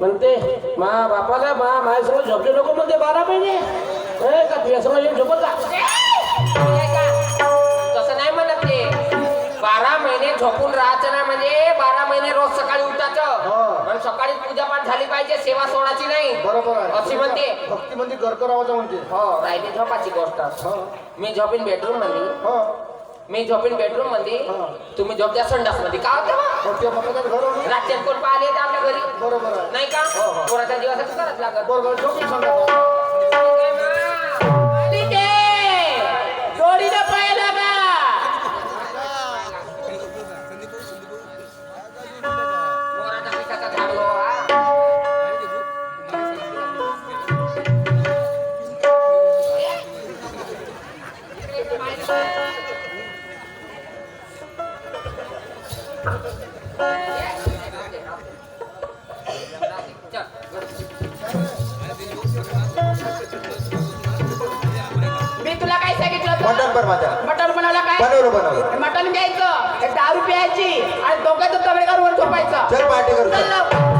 म्हणते मा बापाला मा माझ्यासमोर झोपले नको म्हणते बारा महिने. ए, का तुझ्यासमोर येऊन झोपत का? तसं नाही म्हणत ते. बारा महिने झोपून राहायचं ना म्हणजे बारा महिने रोज सकाळी उठायचं. हा. पण सकाळी पूजापाठ झाली पाहिजे सेवा सोडायची नाही. बरोबर आहे. अशी म्हणते. भक्ती म्हणजे गरकर आवाज म्हणते. हो राहिली झोपाची गोष्ट. हा. मी झोपीन बेडरूममध्ये हा. मी झोपीन बेडरूममध्ये हा. तुम्ही झोपत्या संडासमध्ये. का होते. रात्री कोण पाहिले आपल्या घरी? बरोबर नाही का? हो, हो. पोराच्या दिवसाचं करत लागत. बरोबर झोपून जोडीला मी तुला काय सांगितलं? मटण पण माझ्या. मटण बनवलं काय? बनवलं बनवलं. मटण घ्यायचं दारू प्यायची आणि दोघांचं तबेगावर झोपायचं. चल पार्टी चल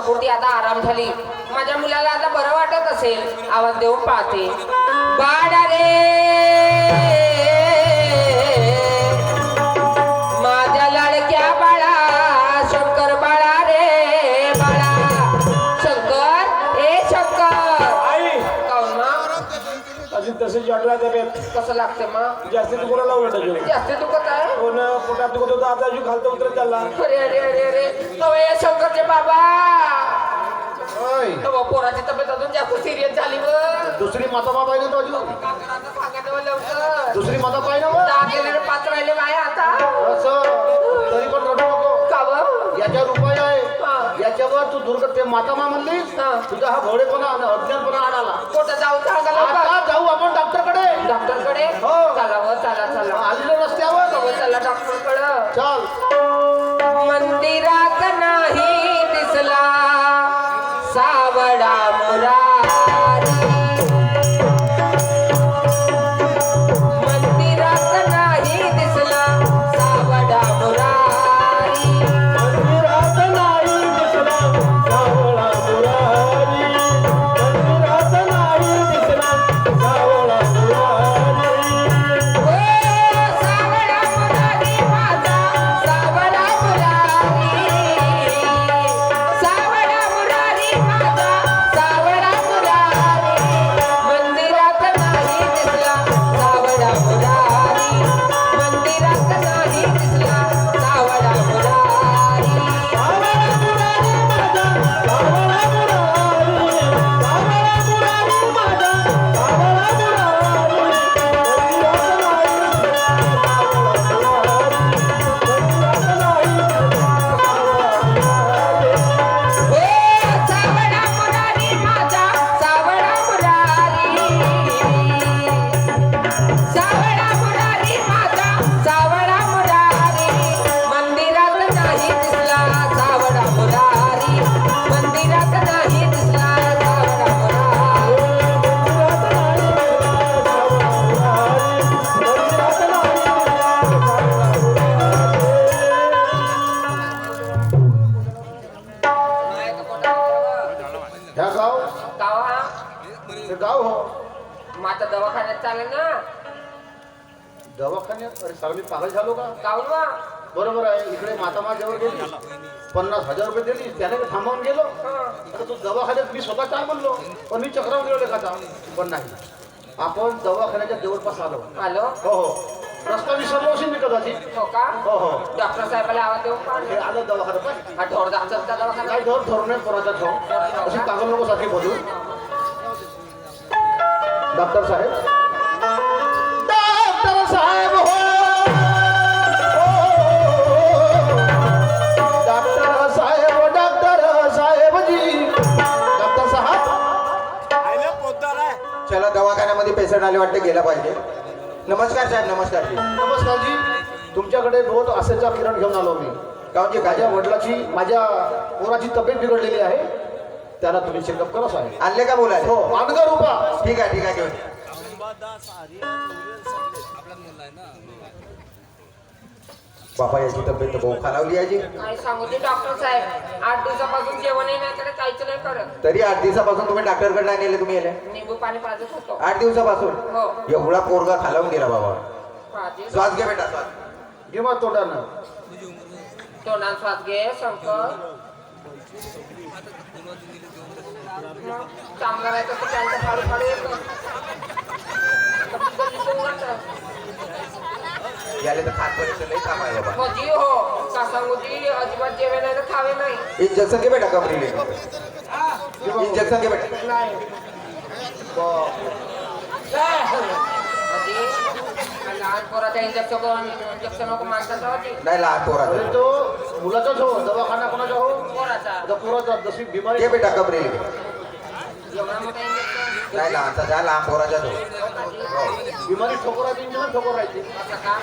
मुलाची प्रकृती आता आराम झाली. माझ्या मुलाला आता बरं वाटत असेल. आवाज देऊन पाहते. बाळा रे! जडला त्या कसं लागते मग? जास्त तू कोणाला ओरडत जास्त दुखत आहे? कोण पोटात दुखत होता आता अजून खालतं उतरत चालला. अरे अरे अरे अरे. अवे शंकरचे बाबा! ओय, तेव्हा पोराची तब्येत अजून जास्त सिरियस झाली व दुसरी माता बाप आहे ना तो अजून? का करायचं सांगा तेव्हा लवकर दुसरी माता पाहिजे ना दहा गेलेले पाच राहिले माया आता. असं. तरी पण रडू नको. का? याच्यावर उपाय हा. आहे याच्यावर तू दुर्ग ते माता मा म्हणलीस? हा. तुझा हा भोळेपणा आणि अज्ञानपणा आडाला कुठं जाऊन सांगा लवकर आता जाऊ आपण डॉक्टरकडे. डॉक्टरकडे? हो. चला व चला चला. आलेलो रस्त्यावर. हो, चला डॉक्टरकडं. चल. मंदिरात नाही. पण नाही. आपण दवाखान्याच्या जवळपास आलो. हॅलो हो हो. रस्ता विसरलो असेल मी कदाचित. हो का? हो हो. डॉक्टर साहेबाला आवाज हे आलं दवाखान्यात. पाय. हा ढोर डॉक्टरचा दवाखाना काय धोर धोरण पोराचा ठेव अशी पागल नको सारखी बोलू. डॉक्टर साहेब पेशंट आले वाटते गेला पाहिजे. नमस्कार साहेब नमस्कार. जी नमस्कार जी. तुमच्याकडे रोज असेचा किरण घेऊन आलो मी. काहून जी माझ्या वडिलाची माझ्या पोराची तब्येत बिघडलेली आहे. त्याला तुम्ही चेकअप करा साहेब. आणले का बोलायला? हो अनगर उभा. ठीक आहे ठीक आहे घेऊन बाबा याची तब्येत तर भाऊ खालावली आहे काय सांगू ते डॉक्टर साहेब. आठ दिवसापासून जेवणही नाही करत काहीच नाही करत. तरी आठ दिवसापासून तुम्ही डॉक्टरकडे नाही नेले तुम्ही याले निंबू पाणी पाजत होतो. आठ दिवसापासून? हो. एवढा पोरगा खालावून गेला बाबा. पाजे श्वास घे बेटा श्वास. घेवा तोंडानं. तोंडात श्वास घे शंकर. मग चांगलं नाही तर त्यांचं फाडू फाडू येतं याले तर खात बाबा. हो जी हो. का सांगू जी अजिबात जेवे नाही तर खावे नाही. इंजेक्शन घे बेटा कमरीले इंजेक्शन घे बेटा. नाही ब- अजी, लहान पोराच्या इंजेक्शन इंजेक्शन नको माणसाचं होती नाही लहान पोराचं तो मुलाचाच हो दवाखाना कोणाचा हो? पोराचा. आता पोराचा जशी बिमारी घे बेटा. एवढा मोठा इंजेक्शन. नाही लहानचा जा लहान पोराचा तो बिमारी ठोकर राहते इंजेक्शन ठोकर राहते असं का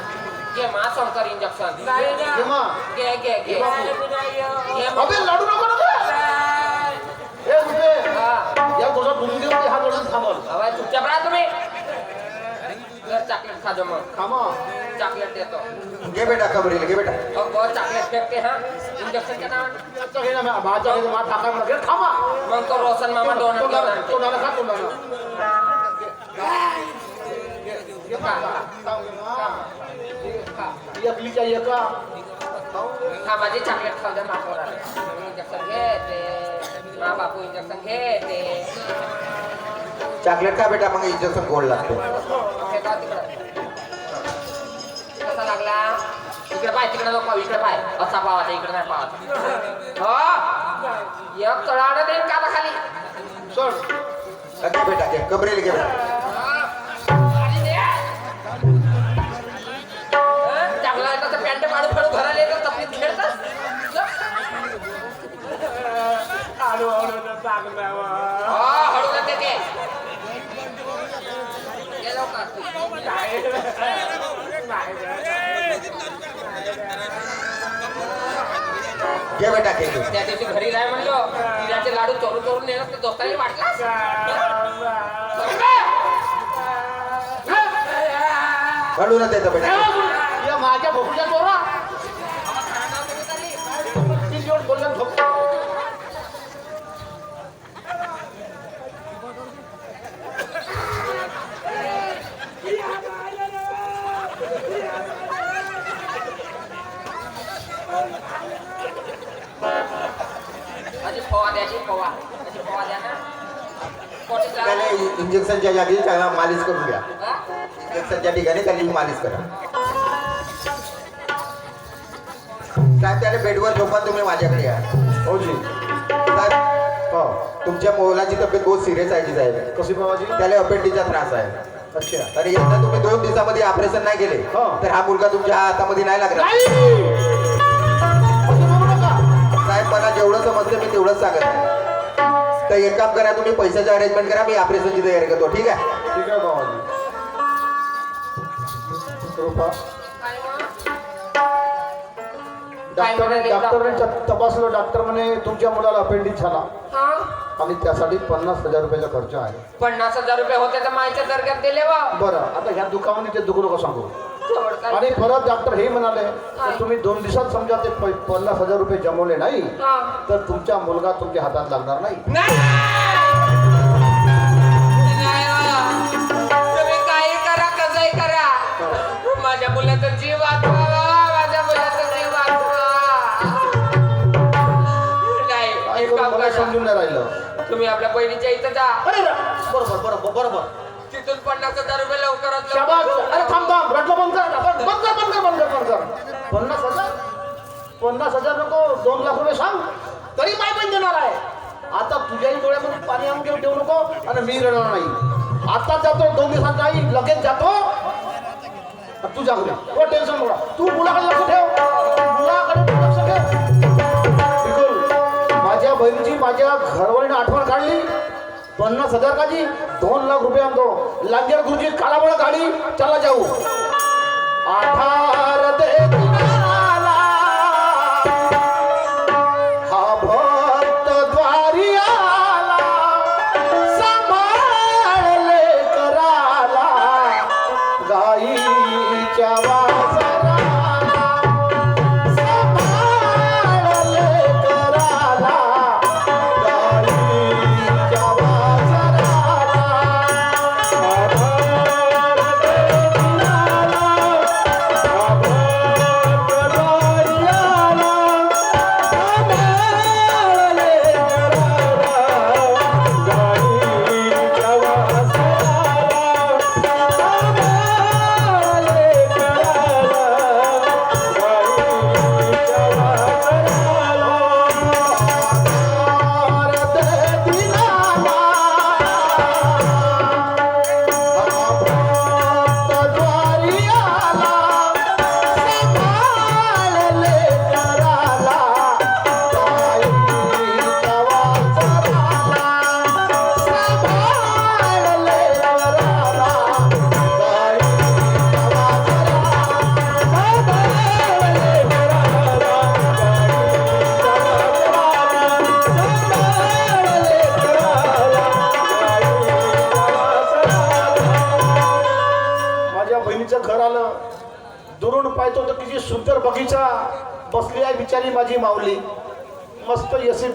घे मा शंकर इंजेक्शन घे मा. घे घे घे घे मा. अबे लाडू जर चॉकलेट खाजो मग थांबा चॉकलेट देतो घे बेटा कमरीले घे बेटा। अहो बहुत चॉकलेट फेकते हा इंजेक्शनच्या नावाने आता हे ना माझ्या घरी मा टाका मला घे थांबा मग तो रोशन मामा डोनट घेऊन तोंडाला आणते तोंडाला खा तोंडाला घे मा, खा. खा. एकलीच्या एका हा माझी चॉकलेट खाऊ द्या मागवर इंजेक्शन घे ते। मा बापू इंजेक्शन घे ते। चॉकलेट का बेटा मग इंजेक्शन गोड लागते हे। का तिकडं कसा लागला? इकडे पाय तिकडे नको इकडे पाय. असा पावाचा इकडे नाही पावाचा हो? एक तळाडं देईन का खाली? घे बेटा घे चांगला आहे तर पॅन्ट पाडू फाडू घराला येतं तपलीत खेळतात. हा हळू नका ते ये लवकर. घे बेटा घे घे त्या दिवशी घरी राह म्हणलो. तिळाचे लाडू चोरून चोरून नेलं तर दोस्ताने वाटला. घालू ना त्याचं बेटा. द्यायची द्या ना. इंजेक्शनच्या जागी? त्याला मालिश करून घ्या? इंजेक्शनच्या ठिकाणी त्याला मालिश करा. साहेब त्याला बेडवर झोपा तुम्ही माझ्याकडे या. हो जी साहेब हो तुमच्या मुलाची तब्येत बहुत सिरियस आहे जी साहेब. कशी बाबाजी त्याला अपेंडिचा त्रास आहे. अच्छा. आणि एकदा तुम्ही दोन दिवसामध्ये ऑपरेशन नाही केले हो. तर हा मुलगा तुमच्या हातामध्ये नाही लागला समजतं मी तेवढंच सांगत आहे. तर एक काम करा तुम्ही पैशाचं अरेंजमेंट करा मी ऑपरेशनची तयारी करतो ठीक आहे? ठीक आहे? डॉक्टर डॉक्टरने तपासलं डॉक्टर म्हणे तुमच्या मुलाला अपेंडिक्स झाला. हा? आणि त्यासाठी पन्नास हजार रुपयाचा खर्च आहे. पन्नास हजार रुपये होते तर मायच्या दर्ग्यात दिले वा बरं आता ह्या दुकानाने ते दुखू नका सांगू? आणि परत डॉक्टर हे म्हणाले की तुम्ही दोन दिवसात समजा ते पन्नास हजार रुपये जमवले नाही हा. तर तुमचा मुलगा तुमच्या हातात लागणार नाही. समजून नाही राहिलं. तुम्ही आपल्या बहिणीच्या इथं जा. बरोबर बरोबर बरोबर. पन्नास हजार रुपये लवकरात शाबास. अरे थांब थांब. रडलं बंद कर. बंद बंद कर बंद कर बंद कर बंद कर. पन्नास हजार? पन्नास हजार नको. दोन लाख रुपये सांग. तरी माय पण देणार आहे. आता तुझ्याही डोळ्यामध्ये पाणी आणून घेऊन ठेवू नको. आणि मी रडणार नाही. आता जातो दोन दिवसात जाई लगेच जातो. तू जाऊ दे. हो टेन्शन मोडा तू मुलाकडे लक्ष ठेव. मुलाकडे तू लक्ष ठेव. माझ्या बहिणीची माझ्या घरवळीनं आठवण काढली. पन्नास हजार का जी? दोन लाख रुपये आणतो. लांजर गुरुजी काला गाडी चला जाऊ. आठा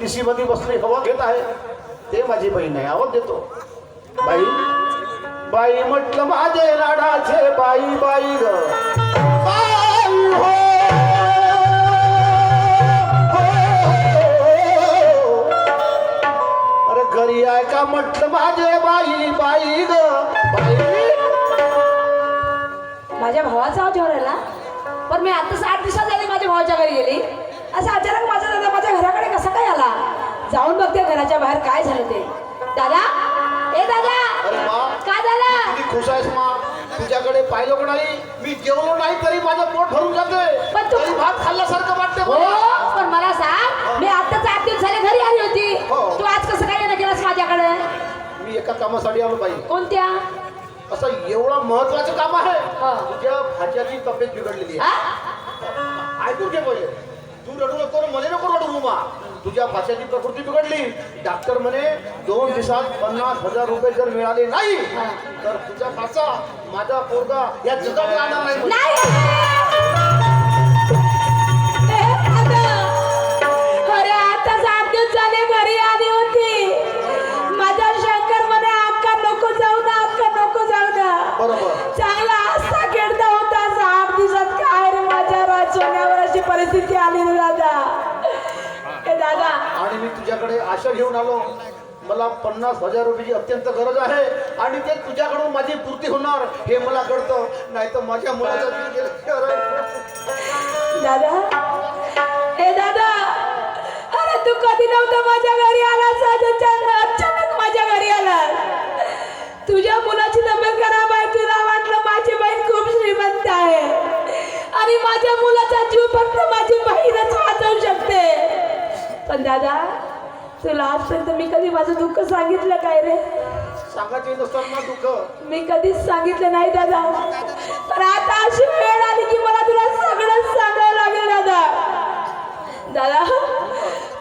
मस्त मध्ये बसली हवा घेत आहे. ते माझी बहीण आहे आवाज देतो. बाई बाई म्हटलं माझे लाडाचे बाई बाई ग. बाई हो, हो, हो, अरे घरी आहे का म्हटलं माझे बाई बाई ग. बाई. माझ्या भावाचा आवाज राहिला पण मी आता सात दिवसात झाली माझ्या भावाच्या घरी गेली. असं अचानक माझा दादा माझ्या घरा कसा काय आला? जाऊन बघते घराच्या बाहेर काय झालं ते. दादा? ए दादा. काय झालं खुश आहेस मा? तुझ्याकडे पाहिलं पण नाही मी जेवलो नाही तरी माझं पोट भरून जाते पण तू- भात खाल्ल्यासारखं वाटते हो. पण मला सांग मी आता दिवस झाले घरी आली होती. हो. तू आज कसं काय येणं केलंस माझ्याकडे? मी एका कामासाठी आलो पाहिजे कोणत्या? असं एवढं महत्वाचं काम आहे. हा. तुझ्या भाच्याची तब्येत बिघडलेली? आहे. ऐकून घे पहिले. तू रडू नको रे, मला नको रडू मा तुझ्या भाषेची प्रकृती बिघडली. डॉक्टर म्हणे दोन दिवसात पन्नास हजार रुपये जर मिळाले नाही तर तुझा भाचा माझा पोरगा या जगात राहणार नाही. तुझ्याकडे आशा घेऊन आलो. मला पन्नास हजार रुपयाची अत्यंत गरज आहे आणि ते तुझ्याकडून माझी पूर्ती होणार हे मला कळतं. नाही तर माझ्या मुलाचं जीव गेला दादा हे दादा अरे तू कधी नव्हता माझ्या घरी आला आज अचानक अचानक माझ्या घरी आला. तुझ्या मुलाची तब्येत खराब आहे तुला वाटलं माझी बहीण खूप श्रीमंत आहे. आणि माझ्या मुलाचा जीव फक्त माझी बहीणच वाचवू शकते. पण दादा तुला आजपर्यंत मी कधी माझं दुःख सांगितलं काय रे? सांगायचे दुःख. मी कधीच सांगितलं नाही दादा. पण आता अशी वेळ आली की मला तुला सगळंच सांगावं लागेल दादा. दादा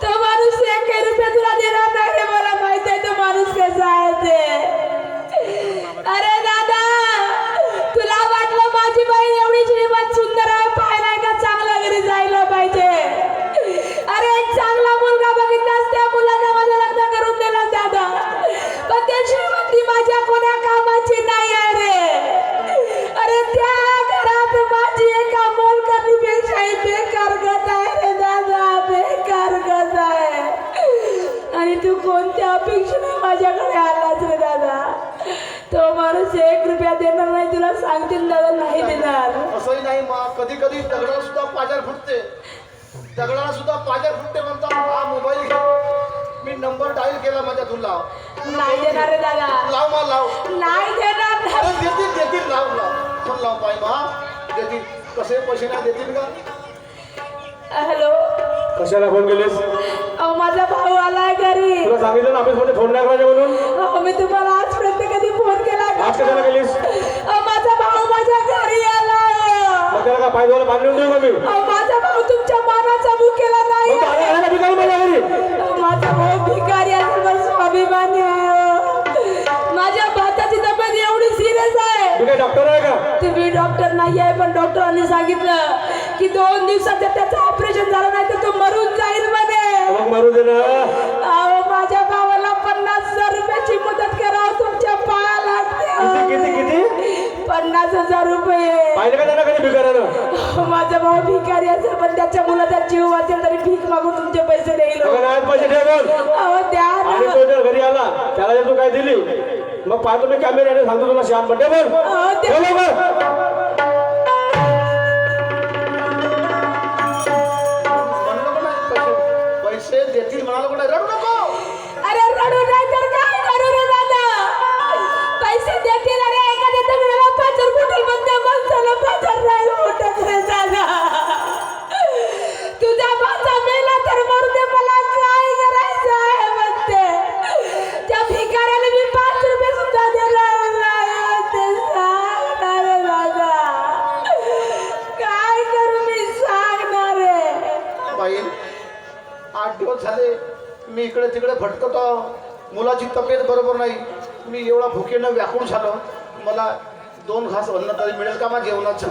तो माणूस एक रुपये तुला देणार नाही रे मला माहीत आहे तो माणूस कसा आहे ते. देणार नाही तुला सांगतील दादा नाही देणार. असंही नाही मग कधी कधी दगडाला सुद्धा पाजार फुटते. दगडाला सुद्धा पाजार फुटते म्हणता हा मोबाईल मी नंबर डायल केला माझ्या तू लाव नाही देणार रे दादा. लाव मा लाव. नाही देणार. नाही. देतील देतील लाव लाव. पण लाव पाय मा. देतील. कसे पैसे नाही देतील का? हॅलो. कशाला फोन केलीस? अहो माझा भाऊ आलाय घरी. तुला सांगितलं ना थोडे फोन नाही म्हणून. मी तुम्हाला आज कधी फोन केला. आज कशाला केलीस? माझा भाऊ तुमच्या मानाचा मुकेला नाही. आहे. माझा भाऊ भिकारी आहे, पण आहे हो. माझ्या भाताची तब्येत एवढी सिरियस आहे. डॉक्टर आहे का? तुम्ही डॉक्टर नाही पण डॉक्टरांनी सांगितलं की दोन दिवसात जर त्याचं ऑपरेशन झालं नाही तर तो मरून जाईल मध्ये मग माझ्या भावाला पन्नास हजार रुपयाची मदत पाहिलं का त्यांना कधी भिकाऱ्यानं माझा भाऊ भिकारी असेल पण त्याच्या मुलाचा जीव वाचेल तरी भीक मागून तुमचे पैसे देईल. हो. आज पैसे ठेवून अहो द्या घरी आला त्याला जर तू काय दिली मग पाहतो मी कॅमेऱ्याने सांगतो तुला श्याम बड्डे बोल. अहो, ते- पैसे- देतील म्हणाल कुठे आठ दिवस झाले मी इकडे तिकडे भटकतो मुलाची तब्येत बरोबर नाही. मी एवढा भुकेनं व्याकुळ झालो. मला दोन घास अन्न तरी मिळेल का माझ्या जेवणाचं?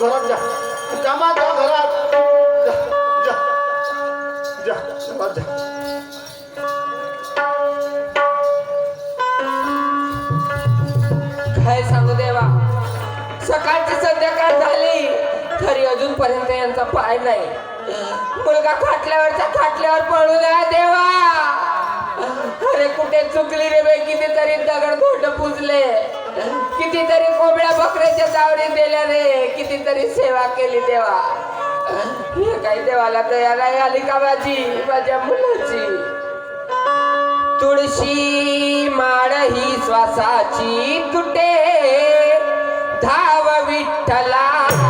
घरात जा. कामा जा घरात. काय सांगू देवा? सकाळची संध्याकाळ झाली? तरी अजूनपर्यंत यांचा पाय नाही. मुलगा खाटल्यावरच्या खाटल्यावर पळू द्या देवा. अरे कुठे चुकली रे बाई कितीतरी दगड घोट पुजले. कितीतरी कोंबड्या बकऱ्याच्या चावडी दिल्या रे. कितीतरी सेवा केली देवा. हे काही देवाला तयार नाही आली का माझी? माझ्या मुलाची. तुळशी माळ ही श्वासाची तुटे. धाव विठ्ठला.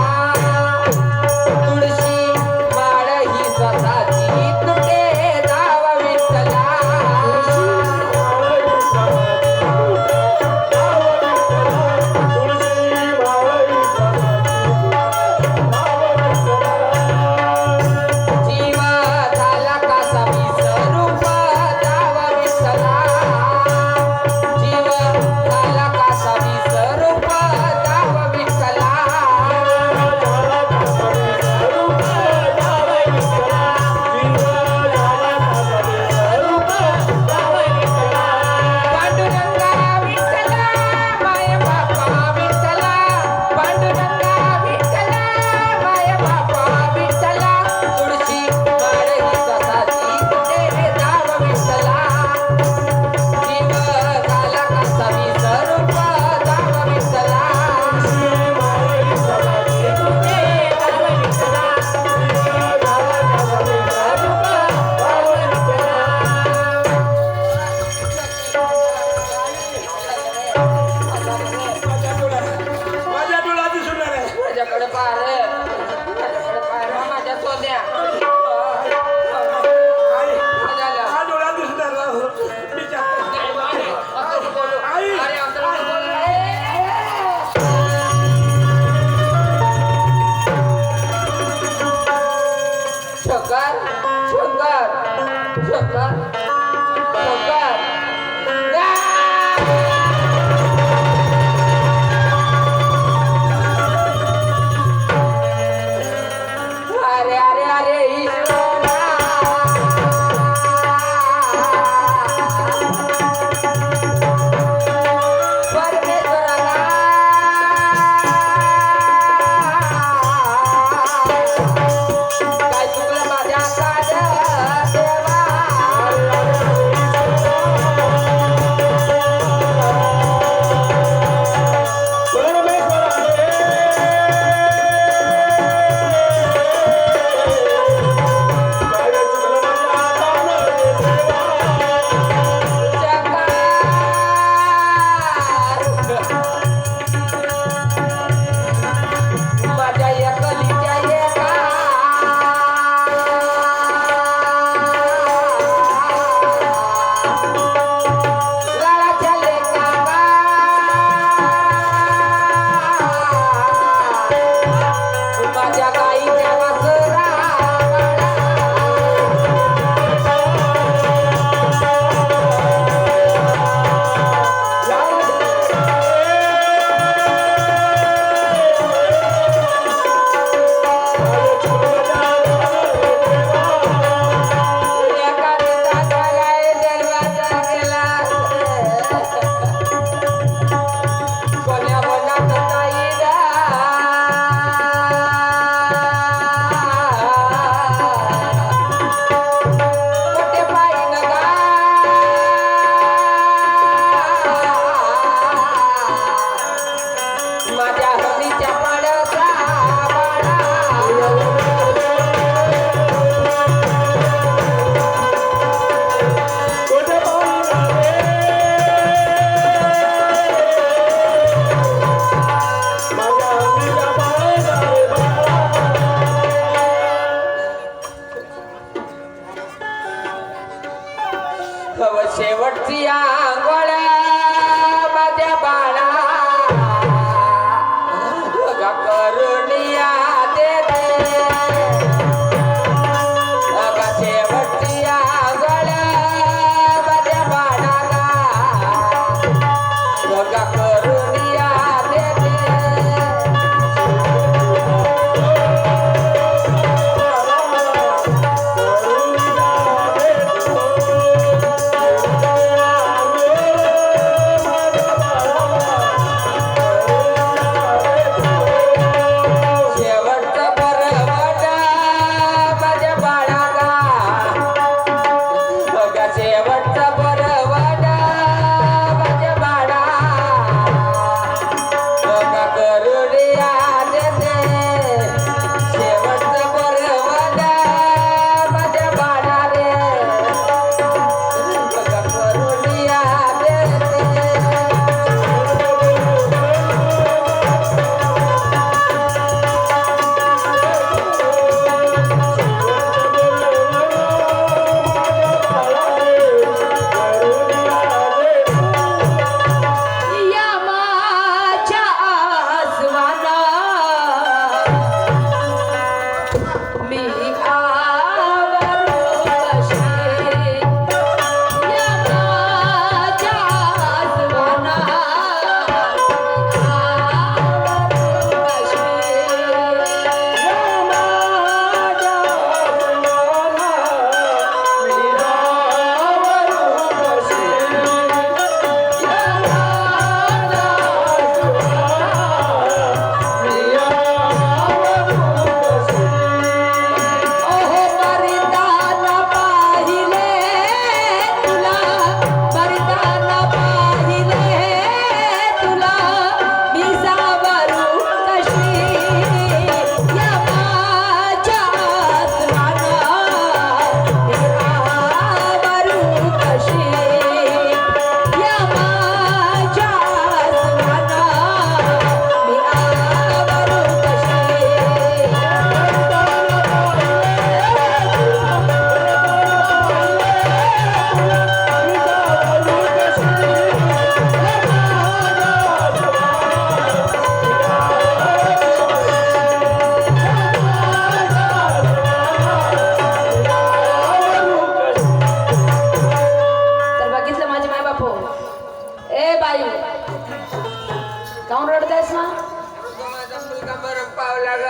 पावला ग.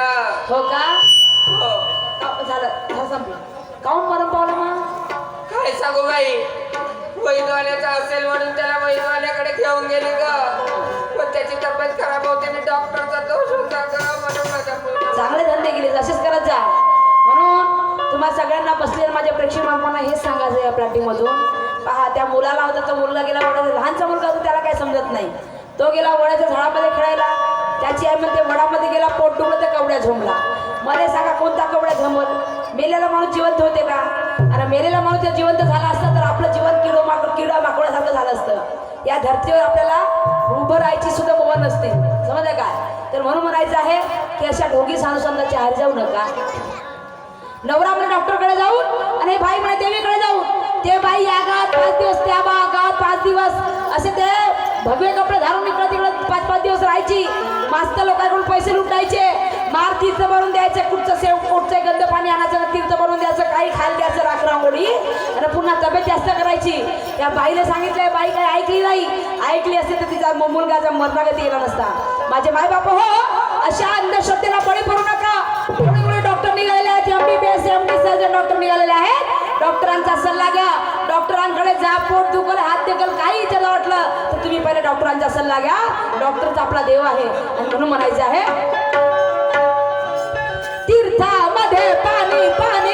हो का? हो. का- झालं. संपलं. काऊन मरण पावलं मग? काय सांगू बाई? वैद्यवाल्याचा असेल म्हणून त्याला वैद्यवाल्याकडे घेऊन गेले ग. पण त्याची तब्येत खराब होते आणि डॉक्टरचा दोष होता ग. म्हणून चांगले धंदे केले असेच करत जा. म्हणून तुम्हा सगळ्यांना बसलेल्या माझ्या प्रेक्षक बांधवांना हेच सांगायचं आहे आपल्या टीममधून पहा त्या मुलाला होता तो मुलगा गेला वडाचा लहानचा मुलगा होता त्याला काय समजत नाही. तो गेला वडाच्या झाडामध्ये खेळायला. त्याची आई म्हणते वडामध्ये गेला पोट डुबलं तर कवड्या झोंबला. मला सांगा कोणता कवड्या झोंबल? मेलेला माणूस जिवंत होते का? आणि मेलेला माणूस जर जिवंत झाला असता तर आपलं जीवन किडो माकड किडा माकडासारखं झालं असतं. या धर्तीवर आपल्याला उभं राहायची सुद्धा मुभा नसते. समजा काय तर म्हणून म्हणायचं आहे की अशा ढोगी सानुसंदाची हार जाऊ नका. नवरा म्हणे डॉक्टरकडे जाऊन आणि बाई म्हणे देवीकडे जाऊन. ते बाई या गावात पाच दिवस त्या बा गावात पाच दिवस. असे ते भगवे कपडे घालून इकडे तिकडे पाच पाच दिवस राहायची. मस्त लोकांकडून पैसे लुटायचे मार तीर्थ भरून द्यायचे कुठचं सेव कुठचं गंध पाणी आणायचं तीर्थ भरून द्यायचं काही खायला द्यायचं राख रांगोळी. आणि पुन्हा तब्येत जास्त करायची. या बाईला सांगितलंय बाई काय ऐकली नाही. ऐकली असते तर तिचा मु- मुलगाचा मरणागती गेला नसता माझे माय बाप हो अशा अंधश्रद्धेला बळी पडू नका. एवढे एवढे डॉक्टर निघालेले आहेत. M B B S M MD surgeon doctor निघालेले आहेत. डॉक्टरांचा सल्ला घ्या. डॉक्टरांकडे जा पोट दुखल हात दुखल काही त्याला वाटलं तर तुम्ही पहिले डॉक्टरांचा सल्ला घ्या. डॉक्टरच आपला देव आहे. आणि म्हणून म्हणायचं आहे तीर्थामध्ये पाणी पाणी